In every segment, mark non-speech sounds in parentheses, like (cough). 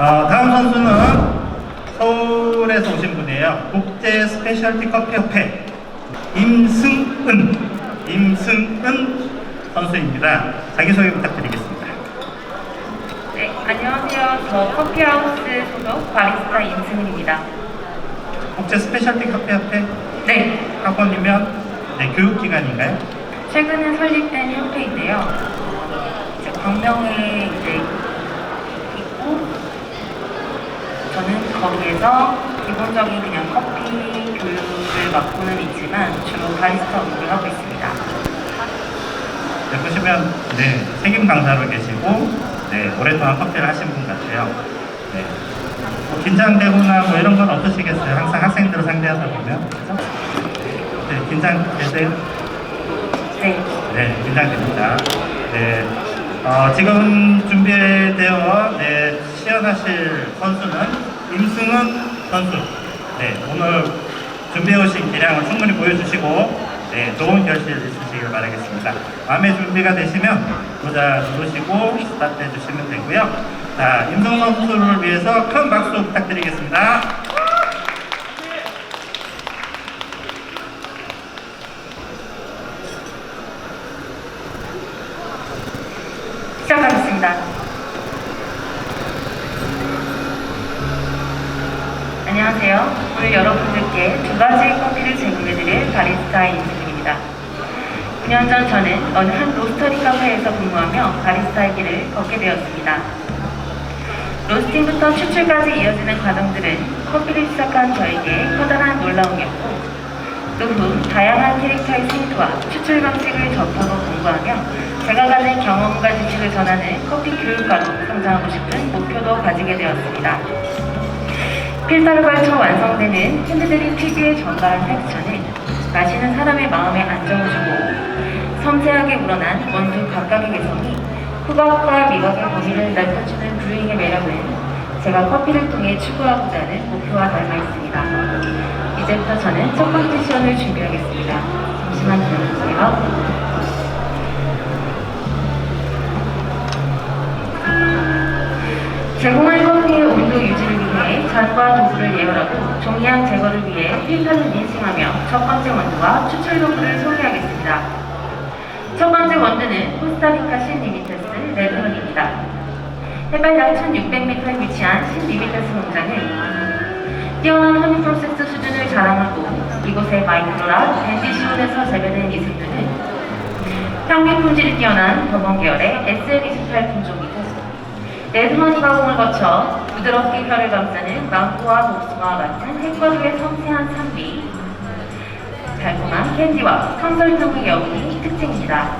어, 다음 선수는 서울에서 오신 분이에요. 국제 스페셜티 커피 협회 임승은 임승은 선수입니다. 자기소개 부탁드리겠습니다. 네, 안녕하세요. 저 커피하우스 소속 바리스타 임승은입니다. 국제 스페셜티 커피 협회 네, 학원이면 네, 교육기관인가요? 최근에 설립된 협회인데요. 이제 광명에 이제 있고 저는 거기에서 기본적인 그냥 커피 교육을 맡고는 있지만 주로 바리스타 업무를 하고 있습니다. 네, 보시면 네, 책임 강사로 계시고 네, 오랫동안 커피를 하신 분 같아요. 네. 뭐 긴장되거나 뭐 이런 건 없으시겠어요? 항상 학생들을 상대하다 보면 그죠? 네, 긴장되세요? 네, 네, 긴장됩니다. 네, 어, 지금 준비되어 네, 시연하실 선수는 임승은 선수. 네, 오늘 준비해오신 기량을 충분히 보여주시고 네, 좋은 결실 있으시길 바라겠습니다. 마음의 준비가 되시면 모자 누르시고 스타트 해 주시면 되고요. 자, 임승 선수를 위해서 큰 박수 부탁드리겠습니다. 안녕하세요. 오늘 여러분들께 두 가지 커피를 제공해드릴 바리스타 임승입니다. 9년 전 저는 어느 한 로스터리 카페에서 근무하며 바리스타의 길을 걷게 되었습니다. 로스팅부터 추출까지 이어지는 과정들은 커피를 시작한 저에게 커다란 놀라움이었고 또후 다양한 캐릭터의 생투와 추출 방식을 접하고 공부하며 제가 가진 경험과 지식을 전하는 커피 교육가로 성장하고 싶은 목표도 가지게 되었습니다. 필터를 걸쳐 완성되는 핸드드립 특유의 전달한 텍스처는 마시는 사람의 마음에 안정을 주고 섬세하게 우러난 원두 각각의 개성이 후각과 미각의 범위를 넓혀주는 브루잉의 매력은 제가 커피를 통해 추구하고자 하는 목표와 닮아 있습니다. 이제부터 저는 첫 번째 시연을 준비하겠습니다. 잠시만 기다려주세요. 제공할 커피의 온도 유지를 위해 잔과 도구를 예열하고 종이향 제거를 위해 필터를 인식하며 첫 번째 원두와 추출 도구를 소개하겠습니다. 첫 번째 원두는 코스타리카 신리미테스 레드론입니다. 해발 약 1600m에 위치한 신리미테스 농장은 뛰어난 허니 프로세스 수준을 자랑하고 이곳의 마이크로라 밴디시온에서 재배된 이 순두는 평균 품질이 뛰어난 버번 계열의 SL28 품종이고 레드머니 가공을 거쳐 부드럽게 혀를 감싸는 망고와 복숭아와 같은 핵과류의 섬세한 산미, 달콤한 캔디와 청설탕의 여운이 특징입니다.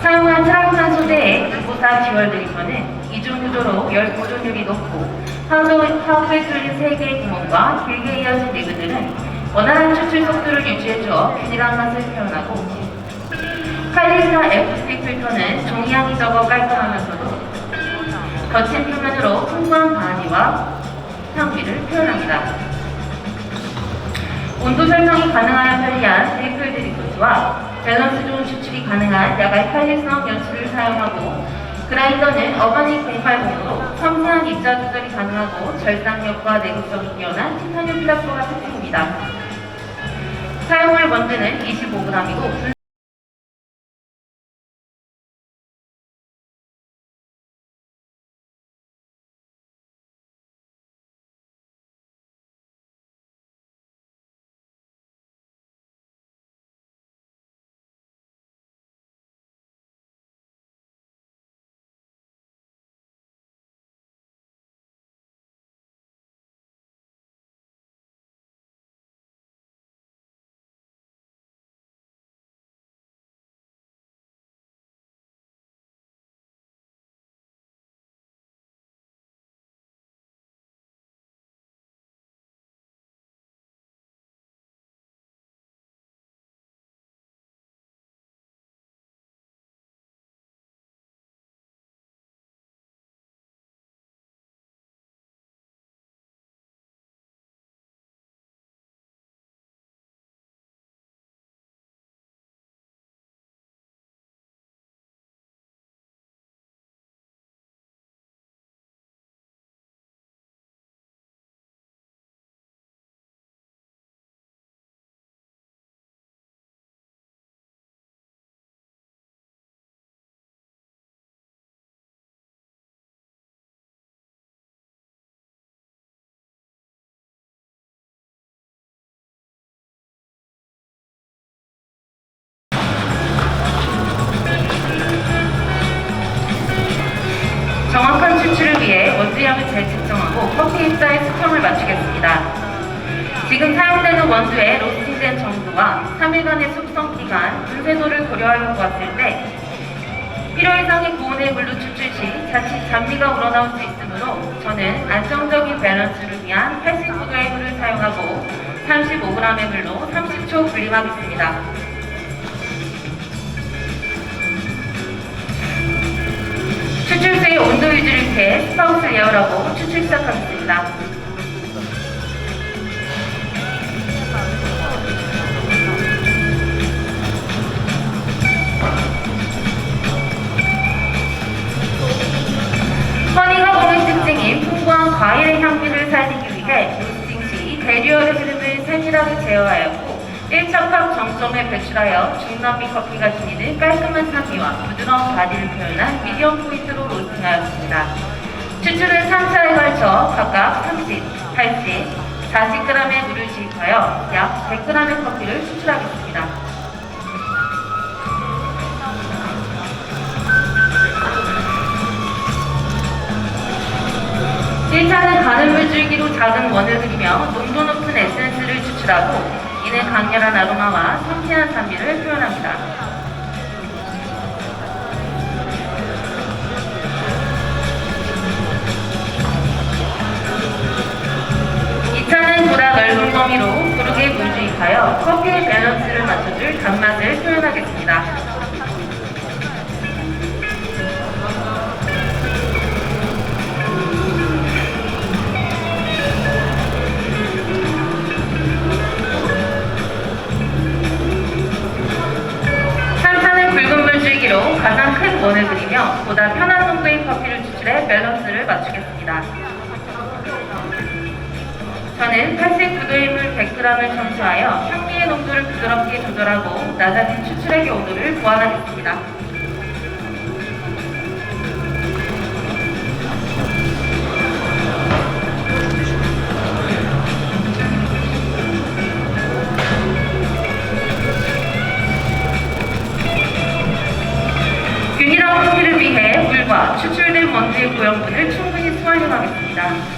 사용한 트라우산 소재의 이보사 듀얼 드리퍼는 이중 구조로 열 보존율이 높고 파우더에 뚫린 3개의 구멍과 길게 이어진 리그들은 원활한 추출 속도를 유지해주어 균일한 맛을 표현하고 칼리스타 F3 필터는 종이향이 적어 깔끔하면서도 거친 표면으로 풍부한 바디와 향기를 표현합니다. 온도 설정이 가능한 편리한 데이클 드리프트와 밸런스 좋은 추출이 가능한 야갈 칼리성 연수를 사용하고 그라인더는 어바닉 180으로 섬세한 입자 조절이 가능하고 절상력과 내구성이 뛰어난 티타늄 플라스가 특징입니다. 사용할 원두는 25g이고 우러나올 수 있으므로 저는 안정적인 밸런스를 위한 89도의 물을 사용하고 35g의 물로 30초 불림하겠습니다. 추출수의 온도 유지를 위해 스파우스를 예열하고 추출 시작하겠습니다. 시 대류열의 흐름을 세밀하게 제어하였고 1척합 정점에 배출하여 중남미 커피가 지니는 깔끔한 산미와 부드러운 바디를 표현한 미디엄 포인트로 로스팅하였습니다. 추출은 3차에 걸쳐 각각 30, 80, 40g의 물을 주입하여 약 100g의 커피를 추출하겠습니다. 일차는 물 줄기로 작은 원을 그리며 농도 높은 에센스를 추출하고 이는 강렬한 아로마와 섬세한 산미를 표현합니다. 2차는 보다 넓은 범위로 고르게 물주입하여 커피의 밸런스를 맞춰줄 단맛을 표현하겠습니다. 원을 그리며 보다 편한 농도의 커피를 추출해 밸런스를 맞추겠습니다. 저는 89도의 물 100g을 첨수하여 향미의 농도를 부드럽게 조절하고 낮아진 추출액의 온도를 보완하겠습니다. 물과 추출된 원두의 고형분을 충분히 수활용하겠습니다.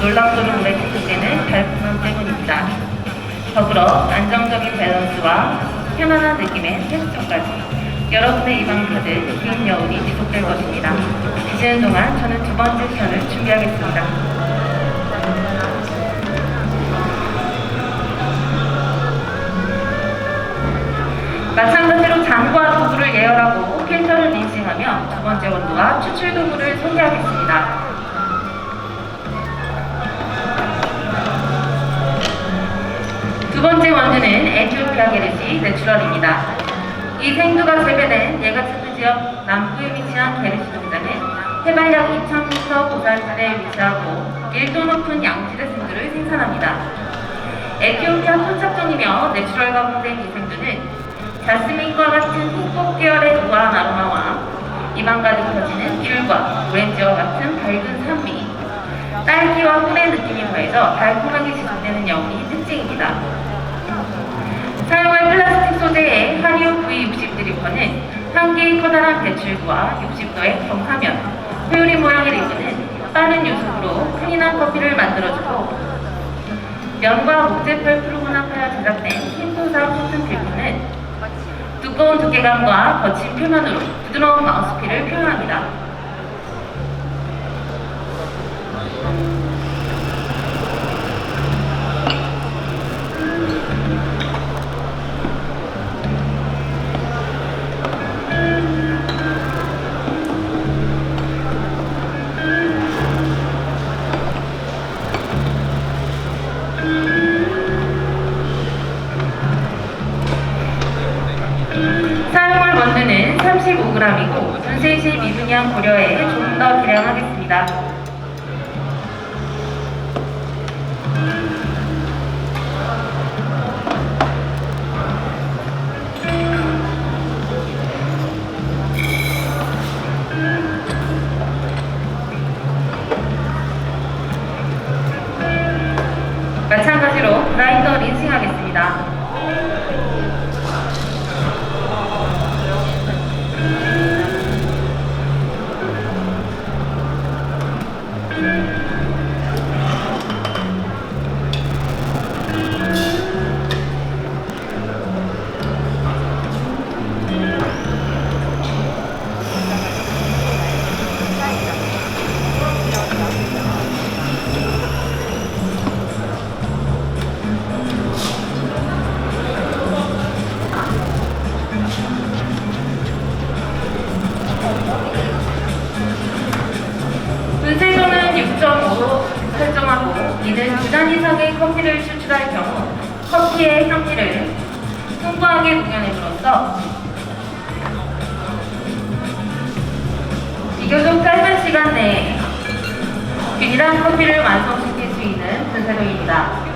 놀랍도록 오래 지속되는 달콤함 때문입니다. 더불어 안정적인 밸런스와 편안한 느낌의 텍스처까지 여러분의 가득 긴 여운이 지속될 것입니다. 드시는 동안 저는 두 번째 편을 준비하겠습니다. 마찬가지로 잔과 도구를 예열하고 필터를 린싱하며 두 번째 원두와 추출 도구를 소개하겠습니다. 두 번째 원두는 에티오피아 게르시 내추럴입니다. 이 생두가 재배된 예가츠크 지역 남부에 위치한 게르시 농장은 해발 약 2,000m 고산지대에 위치하고 밀도 높은 양질의 생두를 생산합니다. 에티오피아 토착종이며 내추럴 가공된 이 생두는 자스민과 같은 흑복 계열의 고와한 아로마와 입안 가득 퍼지는 귤과 오렌지와 같은 밝은 산미, 딸기와 꿀의 느낌이 더해져 달콤하게 지속되는 여운이 특징입니다. 사용할 플라스틱 소재의 하리오 V60 드리퍼는 한 개의 커다란 배출구와 60도의 경화면, 회오리 모양의 리브는 빠른 유속으로 큰인한 커피를 만들어주고 면과 목재 펄 프로그램하여 제작된 힌토사 코튼 필터는 두꺼운 두께감과 거친 표면으로 부드러운 마우스피를 표현합니다. 비교적 짧은 시간 내에 균일한 커피를 완성시킬 수 있는 분쇄도입니다.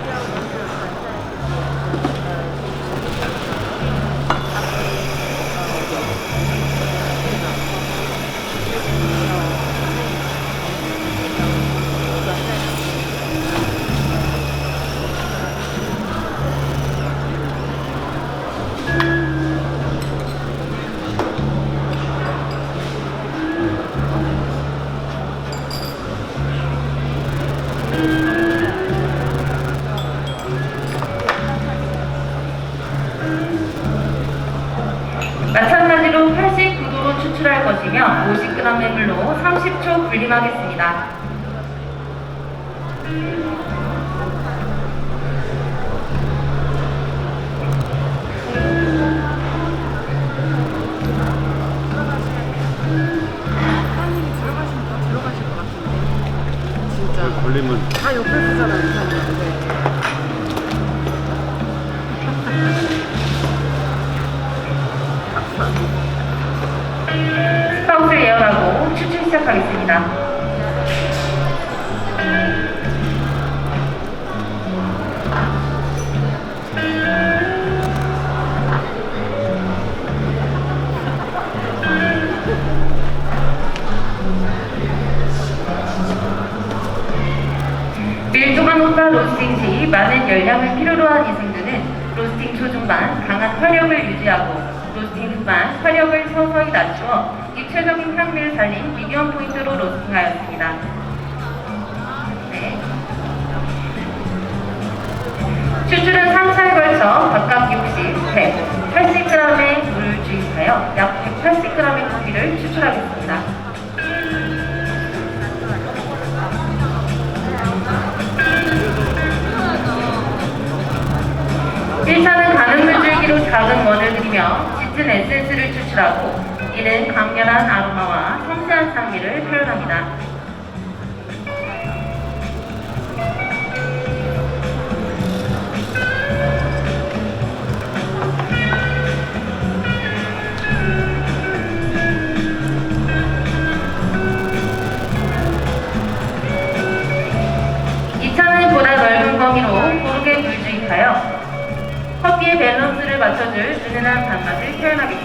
추출할 것이며 50g의 물로 30초 불림하겠습니다. 들어가실 것 같은데. 진짜. 걸리면 다 옆에 쓰잖아요, 이사님한테. (laughs) 스파우스를 예열하고 추출 시작하겠습니다. 밀도가 높아 로스팅 시 많은 열량을 필요로 한 이생들은 로스팅 초중반 강한 화력을 유지하고 로스팅 후반 화력을 서서히 낮추어 입체적인 향미를 살린 미디엄 포인트로 로스팅하였습니다. 네. 추출은 3차에 걸쳐 각각 60, 100, 80g의 물을 주입하여 약 180g의 커피를 추출하겠습니다. 1차는 가는 물줄기로 작은 원을 그리며 짙은 에센스를 추출하고 이는 강렬한 아로마와 섬세한 향기를 표현합니다. 이차는 보다 넓은 범위로 고르게 물주입하여 커피의 밸런스를 맞춰줄 은은한 단맛을 표현하겠습니다.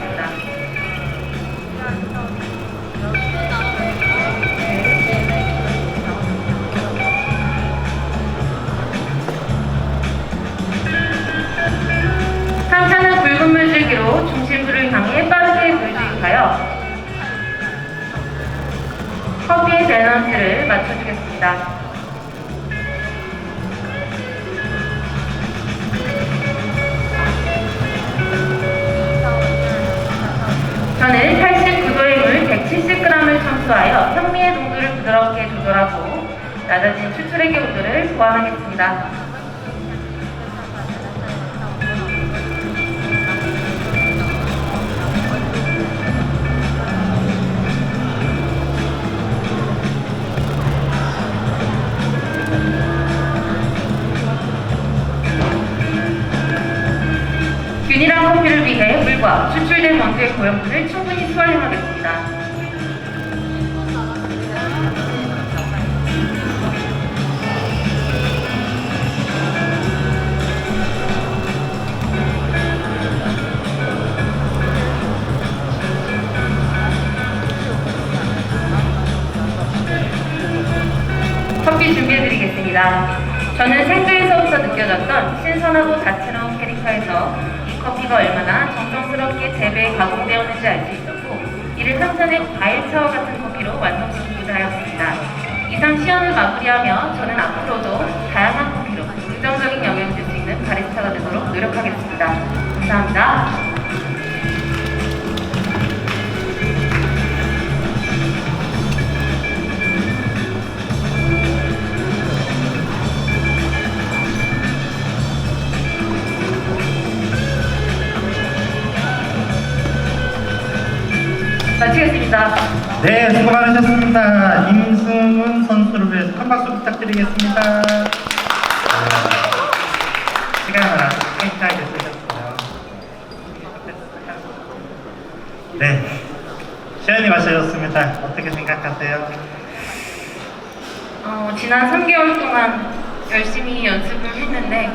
물주입하여 커피의 밸런스를 맞춰주겠습니다. 저는 89도의 물 170g을 첨수하여 현미의 농도를 부드럽게 조절하고 낮아진 추출액의 온도를 보완하겠습니다. 마시면서 추출된 원두의 고연분을 충분히 수활용하겠습니다. 커피 준비해드리겠습니다. 저는 생두에서부터 느껴졌던 신선하고 다채로운 캐릭터 에서 이 커피가 얼마나 정성스럽게 재배에 가공되었는지 알 수 있었고 이를 한 잔의 과일차와 같은 커피로 완성시키고자 하였습니다. 이상 시연을 마무리하며 저는 앞으로도 다양한 커피로 긍정적인 영향을 줄 수 있는 바리스타가 되도록 노력하겠습니다. 감사합니다. 마치겠습니다. 네, 수고 많으셨습니다. 임승훈 선수를 위해서 큰 박수 부탁드리겠습니다. 아, 시간을 아주 타이트하게 쓰셨어요. 네, 시연이 마셔졌습니다. 어떻게 생각하세요? 어, 지난 3개월 동안 열심히 연습을 했는데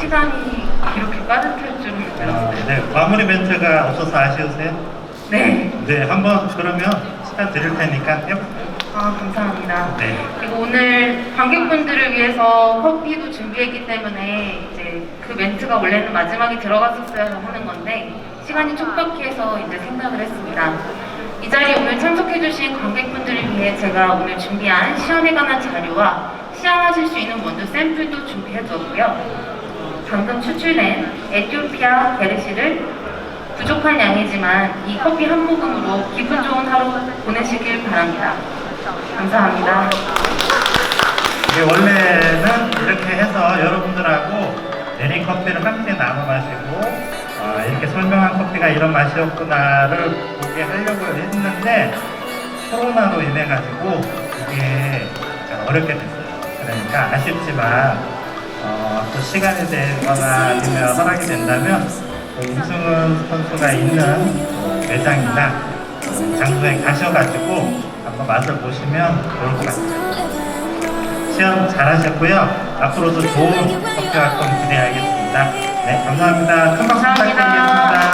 시간이 이렇게 빠듯할 줄은 아, 몰랐어요. 네, 마무리 멘트가 없어서 아쉬우세요? 네. 네, 한번 그러면 시간 드릴 테니까 해볼까요? 아, 감사합니다. 네. 그리고 오늘 관객분들을 위해서 커피도 준비했기 때문에 이제 그 멘트가 원래는 마지막에 들어갔었어야 하는 건데 시간이 촉박해서 이제 생각을 했습니다. 이 자리에 오늘 참석해주신 관객분들을 위해 제가 오늘 준비한 시연에 관한 자료와 시연하실 수 있는 원두 샘플도 준비해두었고요. 방금 추출된 에티오피아 베르시를 부족한 양이지만 이 커피 한 모금으로 기분 좋은 하루 보내시길 바랍니다. 감사합니다. 이게 원래는 이렇게 해서 여러분들하고 내린 커피를 함께 나눠 마시고 어, 이렇게 설명한 커피가 이런 맛이었구나를 보게 하려고 했는데 코로나로 인해 가지고 이게 어렵게 됐어요. 그러니까 아쉽지만 어, 또 시간이 되거나 아니면 허락이 된다면 또 임승훈 선수가 있는 또 매장이나 어, 장소에 가셔가지고 한번 맛을 보시면 좋을 것 같아요. 시험 잘하셨고요. 앞으로도 좋은 커피 활동 기대하겠습니다. 네, 감사합니다. 큰 박수. 부탁드리겠습니다.